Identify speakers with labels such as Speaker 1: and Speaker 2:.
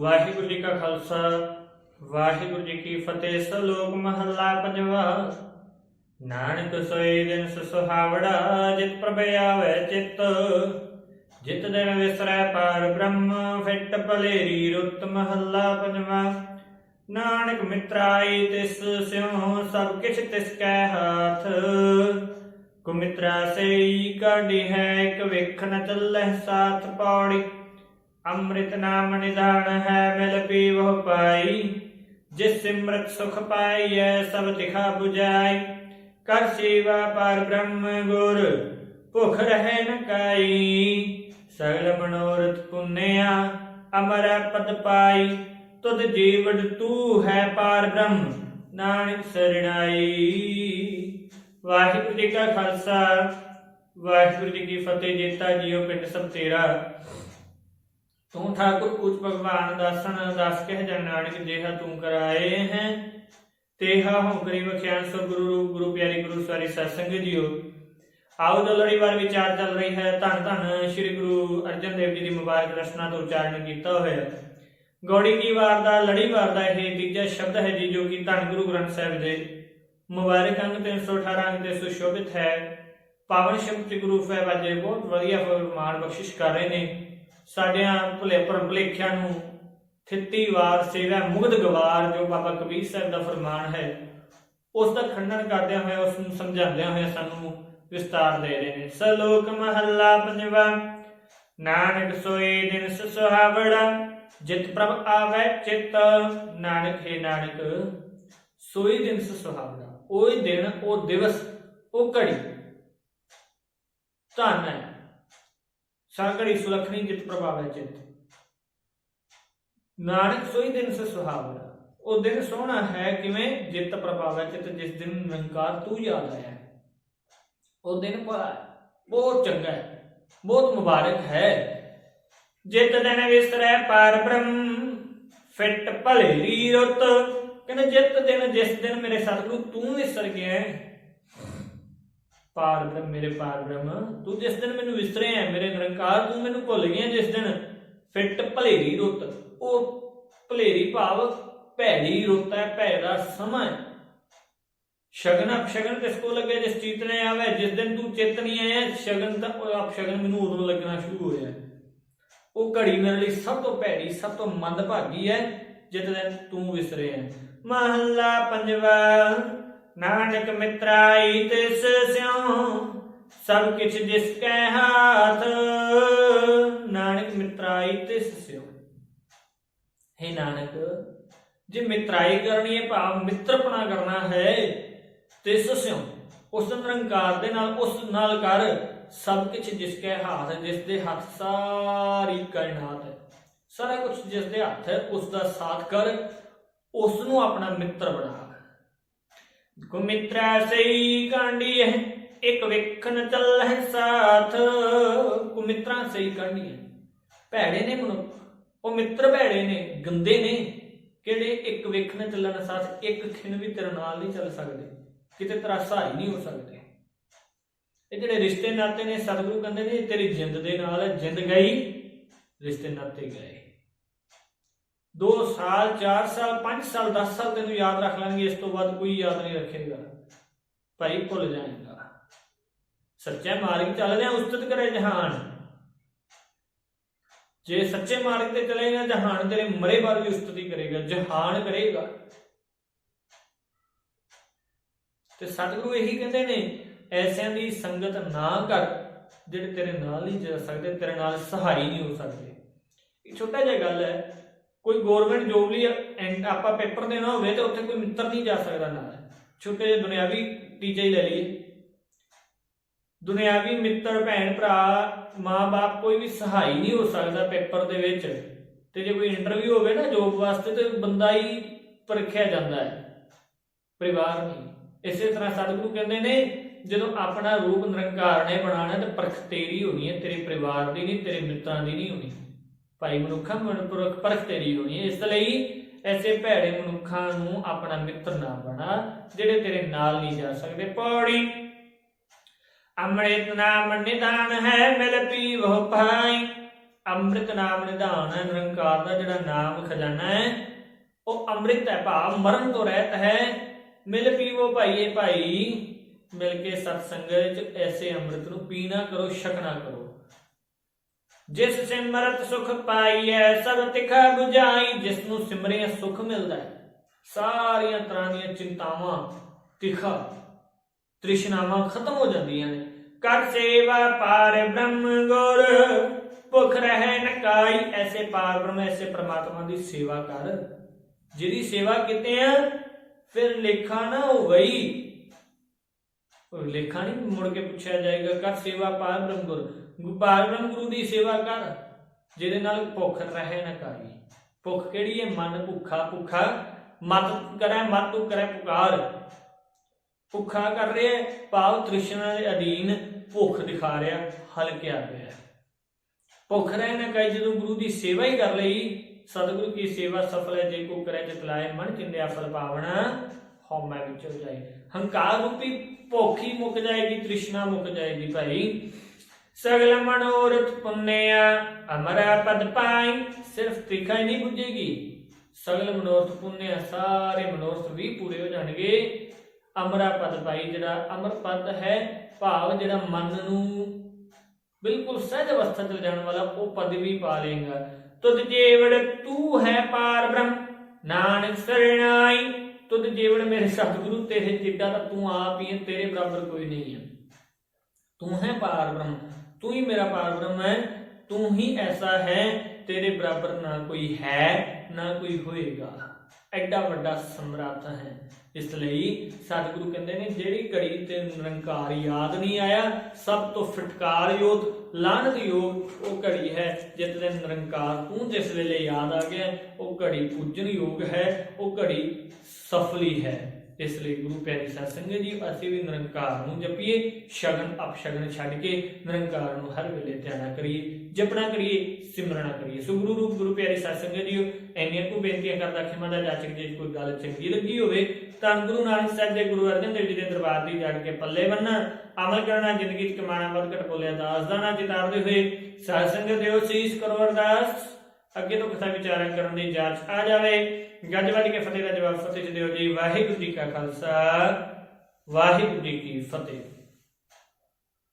Speaker 1: ਵਾਹਿਗੁਰੂ ਜੀ ਕਾ ਖਾਲਸਾ, ਵਾਹਿਗੁਰੂ ਜੀ ਕੀ ਫਤਿਹ, ਸਲੋਕ ਮਹੱਲਾ ਪੰਜਵਾ। ਨਾਨਕ ਸੋਈ ਦਿਨ ਸੁਹਾਵੜਾ, ਜਿਤ ਪ੍ਰਭ ਆਵੇ ਚਿਤ। ਜਿਤ ਦਿਨ ਵਿਸਰੈ ਪਾਰ ਬ੍ਰਹਮ, ਫਿੱਟ ਭਲੇਰੀ ਰੁੱਤ ਮਹੱਲਾ ਪੰਜਵਾ। ਨਾਨਕ ਮਿਤਰਾਈ, ਤਿਸ ਸਿਉ ਸਭ ਕਿਛ ਤਿਸ ਕੈ ਹਾਥ। ਕੁਮਿਤਰਾ ਸਈ, ਕਾਢੀ ਹੈ ਇਕ ਵੇਖਣ ਚੱਲੈ ਸਾਥ ਪੌੜੀ ਅੰਮ੍ਰਿਤ ਨਾਮ ਨਿਧਾਨ ਹੈ ਮਿਲ ਪੀਵਹੁ ਪਾਈ, ਜਿਸ ਸਿਮਰਤ ਸੁਖ ਪਾਈਐ ਸਭ ਤਿਖਾ 부ਜਾਈ ਕਰ ਸੇਵਾ ਪਰ ਬ੍ਰਹਮ ਗੁਰ, ਭੁਖ ਰਹਿ ਨ ਕਾਈ। ਸਗਲ ਮਨੋਰਥ ਪੁੰਨਿਆ, ਅਮਰ ਪਦ ਪਾਈ। ਤੁਧ ਜੀਵੜ ਤੂ ਹੈ ਪਾਰ ਬ੍ਰਹਮ, ਨਾਨਕ ਸਰਣਾਈ। ਵਾਹਿਗੁਰੂ ਜੀ ਕਾ ਖਾਲਸਾ, ਵਾਹਿਗੁਰੂ ਜੀ ਕੀ ਫਤਿਹ ਜੇਤਾ ਜੀਓ ਪਿੰਡ ਸਭ ਤੇਰਾ। ਤੂੰ ਠਾਕੁਰ ਪੂਜ ਭਗਵਾਨ ਦਾਸਨ ਦਾਸ ਕਹਿ ਜਨ ਨਾਨਕ ਜਿਹਾ ਤੂੰ ਕਰਾਏ ਹੈ। ਤੇਹਾ ਹਉ ਵਖਿਆਨ ਸੋ ਗੁਰੂ ਰੂਪ, ਗੁਰੂ ਪਿਆਰੀ ਗੁਰੂ ਸਾਰੀ ਸਤਸੰਗ ਜੀਓ। ਆਓ ਜੋ ਲੜੀਵਾਰ ਵਿਚਾਰ ਚੱਲ ਰਹੀ ਹੈ, ਧੰਨ ਧੰਨ ਸ੍ਰੀ ਗੁਰੂ ਅਰਜਨ ਦੇਵ ਜੀ ਦੀ ਮੁਬਾਰਕ ਰਚਨਾ ਤੋਂ ਉਚਾਰਨ ਕੀਤਾ ਹੋਇਆ। ਗੌੜੀ ਕੀ ਵਾਰ ਦਾ, ਲੜੀ ਵਾਰ ਦਾ ਇਹ ਤੀਜਾ ਸ਼ਬਦ ਹੈ ਜੀ, ਜੋ ਕਿ ਧੰਨ ਗੁਰੂ ਗ੍ਰੰਥ ਸਾਹਿਬ ਦੇ ਮੁਬਾਰਕ ਅੰਗ 318 ਅੰਗ ਤੇ ਸੁਸ਼ੋਭਿਤ ਹੈ। ਪਾਵਨ ਸ਼ਬਦ ਗੁਰੂ ਸਾਹਿਬ ਅੱਜ ਬਹੁਤ ਵਧੀਆ ਫਰਮਾਨ ਬਖਸ਼ਿਸ਼ ਕਰ ਰਹੇ ਨੇ। ਸਾਡਿਆਂ ਭੁਲੇ ਭੁਲੇਖਿਆਂ ਨੂੰ ਥਿੱਤੀ ਵਾਰ ਸੇਵਾ ਮੁਗਧ ਗਵਾਰ ਜੋ ਬਾਬਾ ਕਬੀਰ ਸਾਹਿਬ ਦਾ ਫਰਮਾਨ ਹੈ, ਉਸ ਦਾ ਖੰਡਨ ਕਰਦਿਆਂ ਹੋਇਆ, ਉਸ ਨੂੰ ਸਮਝਾਉਂਦਿਆਂ ਹੋਇਆ ਸਾਨੂੰ ਵਿਸਤਾਰ ਦੇ ਰਹੇ ਨੇ। ਸਲੋਕ ਮਹੱਲਾ ਪੰਜਵਾ, ਨਾਨਕ ਸੋਏ ਦਿਨ ਸੁਹਾਵੜਾ ਜਿਤ ਪ੍ਰਭ ਆਵੇ ਚਿਤ, ਨਾਨਕ ਹੈ ਨਾਨਕ ਸੋਈ ਦਿਨ ਸੁਹਾਵੜਾ ਉਹ ਦਿਨ, ਉਹ ਦਿਵਸ, ਉਹ ਘੜੀ। ਧੰਨ ਹੈ। ਸਾਗੜੀ ਸੁਲਖਣੀ ਜਿਤ ਪ੍ਰਭਾਵੈ ਚਿਤ। ਨਾਨਕ ਸੋਈ ਦਿਨ ਸੇ ਸੁਹਾਵਣਾ। ਉਹ ਦਿਨ ਸੋਹਣਾ ਹੈ ਕਿਵੇਂ? ਜਿਤ ਪ੍ਰਭਾਵੈ ਚਿਤ, ਜਿਸ ਦਿਨ ਨਿਰੰਕਾਰ ਤੂੰ ਯਾਦ ਆਇਆ। ਉਹ ਦਿਨ ਬਹੁਤ ਚੰਗਾ ਹੈ, ਬਹੁਤ ਮੁਬਾਰਕ ਹੈ। ਜਿਤ ਦਿਨ ਵਿਸਰੈ ਪਾਰ ਬ੍ਰਹਮ, ਫਿੱਟ ਭਲੇਰੀ ਰੁੱਤ। ਕਹਿੰਦੇ ਜਿਤ ਦਿਨ, ਜਿਸ ਦਿਨ ਮੇਰੇ ਸਤਿਗੁਰੂ ਤੂੰ ਵਿਸਰ ਗਿਆ ਹੈ ਪਾਰ ਬ੍ਰਹਮ, ਮੇਰੇ ਪਾਰ ਬ੍ਰਹਮ, ਤੂੰ ਜਿਸ ਦਿਨ ਮੈਨੂੰ ਵਿਸਰਿਆ ਮੇਰੇ ਨਿਰੰਕਾਰ, ਤੂੰ ਮੈਨੂੰ ਭੁੱਲ ਗਿਆ ਜਿਸ ਦਿਨ। ਫਿੱਟ ਭਲੇਰੀ ਰੁੱਤ, ਉਹ ਭਲੇਰੀ ਭਾਵ ਭੈੜੀ ਰੁੱਤ ਹੈ ਭੈ ਦਾ ਸਮਾਂ ਹੈ ਸ਼ਗਨ ਅਪਸ਼ਗਨ ਕਿਸ ਕੋ ਲੱਗੇ, ਜਿਸ ਚੀਤ ਨੇ ਆਵੇ, ਜਿਸ ਦਿਨ ਤੂੰ ਚਿੱਤ ਨਹੀਂ ਆਇਆ, ਸ਼ਗਨ ਦਾ ਉਹ ਅਪਸ਼ਗਨ ਮੈਨੂੰ ਉਦੋਂ ਲੱਗਣਾ ਸ਼ੁਰੂ ਹੋਇਆ ਉਹ ਘੜੀ ਮੇਰੇ ਲਈ ਸਭ ਤੋਂ ਭੈੜੀ, ਸਭ ਤੋਂ ਮੰਦਭਾਗੀ ਹੈ ਜਿਸ ਦਿਨ ਤੂੰ ਵਿਸਰਿਆ ਹੈ। ਮਹੱਲਾ ਪੰਜਵਾ, ਨਾਨਕ ਮਿਤਰਾਈ ਤਿਸ ਸਭ ਕਿਛ ਜਿਸ ਕੈ ਹਾਥ, ਨਾਨਕ ਮਿਤਰਾਈ ਤਿਸ ਸਿਉ ਹੈ ਨਾਨਕ, ਜੇ ਮਿਤਰਾਈ ਕਰਨੀ ਹੈ, ਭਾਵ ਮਿੱਤਰਪਣਾ ਕਰਨਾ ਹੈ ਤਿਸ ਸਿਉ ਉਸ ਨਿਰੰਕਾਰ ਦੇ ਨਾਲ, ਉਸ ਨਾਲ ਕਰ ਸਭ ਕੁਝ ਜਿਸ ਕੇ ਹੱਥ, ਜਿਸ ਦੇ ਹੱਥ ਸਾਰੀ ਕਾਇਨਾਤ ਹੈ। ਸਾਰਾ ਕੁਝ ਜਿਸ ਦੇ ਹੱਥ ਹੈ, ਉਸ ਦਾ ਸਾਥ ਕਰ, ਉਸ ਨੂੰ ਆਪਣਾ ਮਿੱਤਰ ਬਣਾ। ਕੁਮਿਤਰਾ ਸਈ ਕਾਂਡੀ ਹੈ। ਇੱਕ ਵੇਖਣ ਚੱਲੈ ਸਾਥ ਕੁਮਿਤਰਾ ਸਹੀ ਕਾਂਡੀ ਹੈ ਭੈੜੇ ਨੇ ਮਨੁੱਖ, ਉਹ ਮਿੱਤਰ ਭੈੜੇ ਨੇ, ਗੰਦੇ ਨੇ। ਕਿਹੜੇ ਇੱਕ ਵੇਖਣ ਚੱਲਣ ਸਾਥ, ਇੱਕ ਖਿਣ ਵੀ ਤੇਰੇ ਨਾਲ ਨਹੀਂ ਚੱਲ ਸਕਦੇ। ਕਿਤੇ ਤੇਰਾ ਸਹਾਈ ਨਹੀਂ ਹੋ ਸਕਦੇ। ਇਹ ਜਿਹੜੇ ਰਿਸ਼ਤੇ ਨਾਤੇ ਨੇ, ਸਤਿਗੁਰੂ ਕਹਿੰਦੇ ਨੇ ਤੇਰੀ ਜਿੰਦ ਦੇ ਨਾਲ ਜਿੰਦ ਗਈ, ਰਿਸ਼ਤੇ ਨਾਤੇ ਗਏ। 2 ਸਾਲ 4 ਸਾਲ 5 ਸਾਲ 10 ਸਾਲ ਤੈਨੂੰ ਯਾਦ ਰੱਖ ਲਾਂਗੇ, ਇਸ ਤੋਂ ਬਾਅਦ ਕੋਈ ਯਾਦ ਨਹੀਂ ਰੱਖੇਗਾ। ਭਾਈ ਭੁੱਲ ਜਾਏਗਾ। ਸੱਚੇ ਮਾਰਗ ਚੱਲਦੇ ਆ ਉਸਤਤ ਕਰੇ ਜਹਾਨ। ਜੇ ਸੱਚੇ ਮਾਰਗ ਤੇ ਚਲੇਗਾ, ਜਹਾਨ ਤੇਰੇ ਮਰੇ ਬਾਅਦ ਵੀ ਉਸਤਤੀ ਕਰੇਗਾ, ਜਹਾਨ ਕਰੇਗਾ। ਤੇ ਸਤਿਗੁਰੂ ਇਹੀ ਕਹਿੰਦੇ ਨੇ, ਐਸਿਆਂ ਦੀ ਸੰਗਤ ਨਾ ਕਰ, ਜਿਹੜੇ ਤੇਰੇ ਨਾਲ ਨਹੀਂ ਜਾ ਸਕਦੇ, ਤੇਰੇ ਨਾਲ ਸਹਾਈ ਨਹੀਂ ਹੋ ਸਕਦੇ। ਇਹ ਛੋਟਾ ਜਿਹਾ ਗੱਲ ਹੈ, ਕੋਈ ਗਵਰਨਮੈਂਟ ਜੋਬ ਲਈ ਆਪਾਂ ਪੇਪਰ ਦੇਣਾ ਹੋਵੇ ਤੇ ਉੱਥੇ ਕੋਈ ਮਿੱਤਰ ਨਹੀਂ ਜਾ ਸਕਦਾ ਨਾਲ। ਛੋਟੇ ਜਿਹੇ ਦੁਨਿਆਵੀ ਟੀਚੇ ਹੀ ਲੈ ਲਈਏ। ਦੁਨਿਆਵੀ ਮਿੱਤਰ, ਭੈਣ, ਭਰਾ ਮਾਂ-ਬਾਪ ਕੋਈ ਵੀ ਸਹਾਈ ਨਹੀਂ ਹੋ ਸਕਦਾ ਪੇਪਰ ਦੇ ਵਿੱਚ। ਤੇ ਜੇ ਕੋਈ ਇੰਟਰਵਿਊ ਹੋਵੇ ਨਾ ਜੋਬ ਵਾਸਤੇ, ਤੇ ਬੰਦਾ ਹੀ ਪਰਖਿਆ ਜਾਂਦਾ ਹੈ। ਪਰਿਵਾਰ ਨਹੀਂ। ਇਸੇ ਤਰ੍ਹਾਂ ਸਤਿਗੁਰੂ ਕਹਿੰਦੇ ਨੇ, ਜਦੋਂ ਆਪਣਾ ਰੂਪ ਨਿਰੰਕਾਰ ਨੇ ਬਣਾਉਣਾ, ਤੇ ਪਰਖ ਹੋਣੀ ਹੈ। ਤੇਰੇ ਪਰਿਵਾਰ ਦੀ ਨਹੀਂ, ਤੇਰੇ ਮਿੱਤਰਾਂ ਦੀ ਨਹੀਂ ਹੋਣੀ। ਭਾਈ ਮਨੁੱਖਾਂ ਮਨਪੁਰਖ ਪਰਖ ਤੇਰੀ ਹੋਣੀ ਹੈ। ਇਸ ਲਈ ਐਸੇ ਭੈੜੇ ਮਨੁੱਖਾਂ ਨੂੰ ਆਪਣਾ ਮਿੱਤਰ ਨਾ ਬਣਾ, ਜਿਹੜੇ ਤੇਰੇ ਨਾਲ ਨਹੀਂ ਜਾ ਸਕਦੇ। ਪੌੜੀ ਅੰਮ੍ਰਿਤ ਨਾਮ ਨਿਧਾਨ ਹੈ, ਮਿਲ ਪੀਵੋ ਭਾਈ। ਅੰਮ੍ਰਿਤ ਨਾਮ ਨਿਧਾਨ ਹੈ, ਨਿਰੰਕਾਰ ਦਾ ਜਿਹੜਾ ਨਾਮ ਖਜ਼ਾਨਾ ਹੈ, ਉਹ ਅੰਮ੍ਰਿਤ ਹੈ ਭਾਵ ਮਰਨ ਤੋਂ ਰਹਿਤ ਹੈ। ਮਿਲ ਪੀਵੋ ਭਾਈਏ ਭਾਈ, ਮਿਲ ਕੇ ਸਤ ਸੰਗਤ ਚ ਐਸੇ ਅੰਮ੍ਰਿਤ ਨੂੰ ਪੀਣਾ ਕਰੋ, ਛਕਣਾ ਕਰੋ। ਜਿਸ ਸਿਮਰਤ ਸੁਖ ਪਾਈਐ, ਸਭ ਤਿਖਾ 부ਝਾਈ ਜਿਸ ਨੂੰ ਸਿਮਰਿਆ ਸੁਖ ਮਿਲਦਾ ਹੈ। ਸਾਰੀਆਂ ਤਰ੍ਹਾਂ ਦੀਆਂ ਚਿੰਤਾਵਾਂ, ਤਿਖਾ ਤ੍ਰਿਸ਼ਨਾਵਾਂ ਖਤਮ ਹੋ ਜਾਂਦੀਆਂ ਨੇ। ਕਰ ਸੇਵਾ ਪਾਰ ਬ੍ਰਹਮ ਗੁਰ, ਭੁਖ ਰਹਿ ਨਕਾਈ ਐਸੇ ਪਾਰ ਬ੍ਰਹਮ, ਐਸੇ ਪ੍ਰਮਾਤਮਾ ਦੀ ਸੇਵਾ ਕਰ। ਜਿਹਦੀ ਸੇਵਾ ਕੀਤੇ ਆ, ਫਿਰ ਲੇਖਾ ਨਾ ਹੋ ਉਹ ਲੇਖਾ ਨਹੀਂ, ਮੁੜ ਕੇ ਪੁੱਛਿਆ ਜਾਏਗਾ, ਕਰ ਸੇਵਾ ਪਾਰ ਬ੍ਰਹਮ ਗੁਰ। ਪਾਰ ਬ੍ਰਹਮ ਗੁਰੂ ਦੀ ਸੇਵਾ ਕਰ, ਜਿਹਦੇ ਨਾਲ ਭੁੱਖ ਰਹੇ ਨਾ ਕਾਈ ਭੁੱਖ ਕਿਹੜੀ ਹੈ ਮਨ ਭੁੱਖਾ ਭੁੱਖਾ, ਮਤ ਕਰੈ, ਮਤ ਤੂੰ ਕਰੈ ਪੁਕਾਰ। ਭੁੱਖਾ ਕਰ ਰਿਹਾ, ਭਾਵ ਤ੍ਰਿਸ਼ਨਾ ਦੇ ਅਧੀਨ ਭੁੱਖ ਦਿਖਾ ਰਿਹਾ ਹਲਕਿਆ ਪਿਆ ਭੁੱਖ ਰਹਿ ਨਾ ਕਹੀ, ਜਦੋਂ ਗੁਰੂ ਦੀ ਸੇਵਾ ਹੀ ਕਰ ਲਈ, ਸਤਿਗੁਰੂ ਕੀ ਸੇਵਾ ਸਫਲ ਹੈ, ਜੇ ਕੋ ਕਰੇ ਚਿਤ ਮਨ ਚਿੰਦਿਆ ਫਲ ਪਾਵਣਾ ਹਉਮੈ ਵਿੱਚ ਜਾਏ। ਹੰਕਾਰ ਰੂਪੀ ਭੁੱਖ ਹੀ ਮੁੱਕ ਜਾਏਗੀ, ਤ੍ਰਿਸ਼ਨਾ ਮੁੱਕ ਜਾਏਗੀ ਭਾਈ। ਸਗਲ ਮਨੋਰਥ ਪੁੰਨਿਆ, ਅਮਰਾ ਪਦ ਪਾਈ, ਸਿਰਫ ਤ੍ਰਿਖਾ ਹੀ ਨਹੀਂ ਬੁੱਝੇਗੀ। ਸਗਲ ਮਨੋਰਥ ਪੁੰਨਿਆ, ਸਾਰੇ ਮਨੋਰਥ ਵੀ ਪੂਰੇ ਹੋ ਜਾਣਗੇ। ਅਮਰਾ ਪਦ ਪਾਈ, ਜਿਹੜਾ ਅਮਰ ਪਦ ਹੈ ਭਾਵ ਜਿਹੜਾ ਮਨ ਨੂੰ ਬਿਲਕੁਲ ਸਹਿਜ ਅਵਸਥਾ ਚ ਜਾਣ ਵਾਲਾ, ਉਹ ਪਦਵੀ ਪਾ ਲੇਗਾ ਤੁਧ ਜੀਵੜ ਤੂੰ ਹੈ ਪਾਰ ਬ੍ਰਹਮ, ਨਾਨਕ ਸਰਣਾਈ ਤੁਧ ਜੀਵੜ ਮੇਰੇ ਸਤਿਗੁਰੂ, ਤੇਰੇ ਜਿੱਡਾ ਤਾਂ ਤੂੰ ਆਪ ਹੀ ਹੈ, ਤੇਰੇ ਬਰਾਬਰ ਕੋਈ ਨਹੀਂ ਹੈ। ਤੂੰ ਹੈ ਪਾਰ ਬ੍ਰਹਮ, ਤੂੰ ਹੀ ਮੇਰਾ ਪਾਰ ਬ੍ਰਹਮ ਹੈ, ਤੂੰ ਹੀ ਐਸਾ ਹੈ, ਤੇਰੇ ਬਰਾਬਰ ਨਾ ਕੋਈ ਹੈ, ਨਾ ਕੋਈ ਹੋਏਗਾ। ਐਡਾ ਵੱਡਾ ਸਮਰੱਥ ਹੈ। ਇਸ ਲਈ ਸਤਿਗੁਰੂ ਕਹਿੰਦੇ ਨੇ, ਜਿਹੜੀ ਘੜੀ ਤੇ ਨਿਰੰਕਾਰ ਯਾਦ ਨਹੀਂ ਆਇਆ, ਸਭ ਤੋਂ ਫਟਕਾਰ ਯੋਗ, ਲਾਹਨਤ ਯੋਗ ਉਹ ਘੜੀ ਹੈ, ਜਿਸ ਦਿਨ ਨਿਰੰਕਾਰ ਤੂੰ ਜਿਸ ਵੇਲੇ ਯਾਦ ਆ ਗਿਆ, ਉਹ ਘੜੀ ਪੂਜਨ ਯੋਗ ਹੈ, ਉਹ ਘੜੀ ਸਫਲੀ ਹੈ। ਇਸ ਲਈ ਗੁਰੂ ਪਿਆਰੀ ਸਾਧ ਸੰਗਤ ਜੀ, ਅਸੀਂ ਵੀ ਨਿਰੰਕਾਰ ਨੂੰ ਜਪੀਏ, ਸ਼ਗਨ ਅਪਸ਼ਗਨ ਛੱਡ ਕੇ ਨਿਰੰਕਾਰ ਨੂੰ ਹਰ ਵੇਲੇ ਧਿਆਨਾ ਕਰੀਏ, ਜਪਣਾ ਕਰੀਏ ਸਿਮਰਨਾ ਕਰੀਏ। ਸੋ ਗੁਰੂ ਰੂਪ, ਗੁਰੂ ਪਿਆਰੀ ਸਾਧ ਸੰਗਤ ਜੀ, ਇੰਨੀਆਂ ਕੁ ਬੇਨਤੀਆਂ ਕਰਦਾ ਖਿਮਾ ਦਾ ਜਾਚਕ ਜੇ ਕੋਈ ਗੱਲ ਚੰਗੀ ਲੱਗੀ ਹੋਵੇ, ਤਾਂ ਗੁਰੂ ਨਾਨਕ ਸਾਹਿਬ ਦੇ ਗੁਰੂ ਅਰਜਨ ਦੇਵ ਜੀ ਦੇ ਦਰਬਾਰ ਦੀ ਜੜ ਕੇ ਪੱਲੇ ਬੰਨਣਾ ਅਮਲ ਕਰਨਾ, ਜ਼ਿੰਦਗੀ 'ਚ ਕਮਾਣਾ ਵੱਧ ਘਟ ਬੋਲਿਆ, ਦਾਸ ਦਾ ਨਾ ਜਿਤਾਰਦੇ ਹੋਏ ਸਾਧ ਸੰਗਤ ਦਿਓ, ਸੀਸ ਕਰੋ ਅਰਦਾਸ। ਅੱਗੇ ਤੋਂ ਕਥਾ ਵਿਚਾਰਾਂ ਕਰਨ ਦੀ ਜਾਂਚ ਆ ਜਾਵੇ। ਗੱਜ ਵੱਜ ਕੇ ਫਤਿਹ ਦਾ ਜਵਾਬ ਫਤਿਹ ਚ ਦਿਓ ਜੀ। ਵਾਹਿਗੁਰੂ ਜੀ ਕਾ ਖਾਲਸਾ। ਵਾਹਿਗੁਰੂ ਜੀ ਕੀ ਫਤਿਹ।